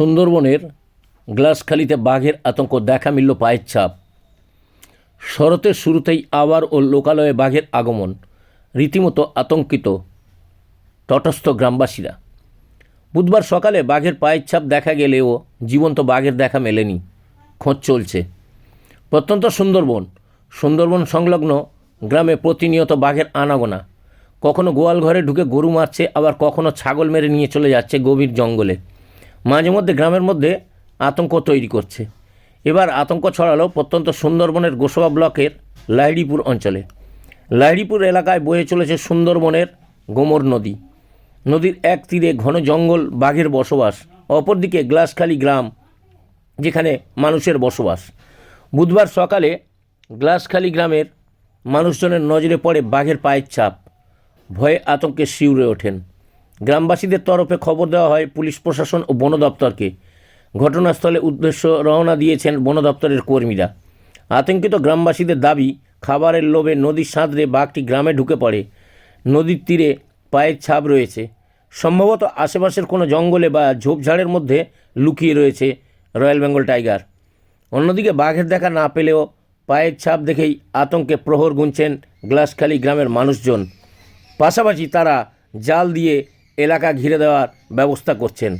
সুন্দরবনের গ্লাসখালিতে বাঘের আতঙ্ক দেখা মিলল পায়ের ছাপ। শরতের শুরুতেই আবার ও লোকালয়ে বাঘের আগমন, রীতিমতো আতঙ্কিত তটস্থ গ্রামবাসীরা। বুধবার সকালে বাঘের পায়ের ছাপ দেখা গেলেও জীবন্ত বাঘের দেখা মেলেনি। খোঁজ চলছে। প্রত্যন্ত সুন্দরবন সুন্দরবন সংলগ্ন গ্রামে প্রতিনিয়ত বাঘের আনাগোনা। কখনো গোয়াল ঘরে ঢুকে গরু মারছে, আবার কখনো ছাগল মেরে নিয়ে চলে যাচ্ছে গভীর জঙ্গলে। মাঝে মধ্যে গ্রামের মধ্যে আতঙ্ক তৈরি করছে। এবার আতঙ্ক ছড়ালো প্রত্যন্ত সুন্দরবনের গোসবা ব্লকের লাহিড়িপুর অঞ্চলে। লাহিড়িপুর এলাকায় বয়ে চলেছে সুন্দরবনের গোমর নদী। নদীর এক তীরে ঘন জঙ্গল, বাঘের বসবাস। অপরদিকে গ্লাসখালি গ্রাম, যেখানে মানুষের বসবাস। বুধবার সকালে গ্লাসখালি গ্রামের মানুষজনের নজরে পড়ে বাঘের পায়ের ছাপ ভয়ে আতঙ্কে শিউরে ওঠেন। গ্রামবাসীদের তরফে খবর দেওয়া হয় পুলিশ প্রশাসন ও বন দপ্তরকে। ঘটনাস্থলে উদ্দেশ্য রওনা দিয়েছেন বন দপ্তরের কর্মীরা। আতঙ্কিত গ্রামবাসীদের দাবি, খাবারের লোভে নদীর সাঁতরে বাঘটি গ্রামে ঢুকে পড়ে। নদীর তীরে পায়ের ছাপ রয়েছে। সম্ভবত আশেপাশের কোনো জঙ্গলে বা ঝোপঝাড়ের মধ্যে লুকিয়ে রয়েছে রয়্যাল বেঙ্গল টাইগার। অন্যদিকে বাঘের দেখা না পেলেও পায়ের ছাপ দেখেই আতঙ্কে প্রহর গুনছেন গ্লাসখালি গ্রামের মানুষজন। পাশাপাশি তারা জাল দিয়ে এলাকা ঘিরে দেওয়ার ব্যবস্থা করছেন।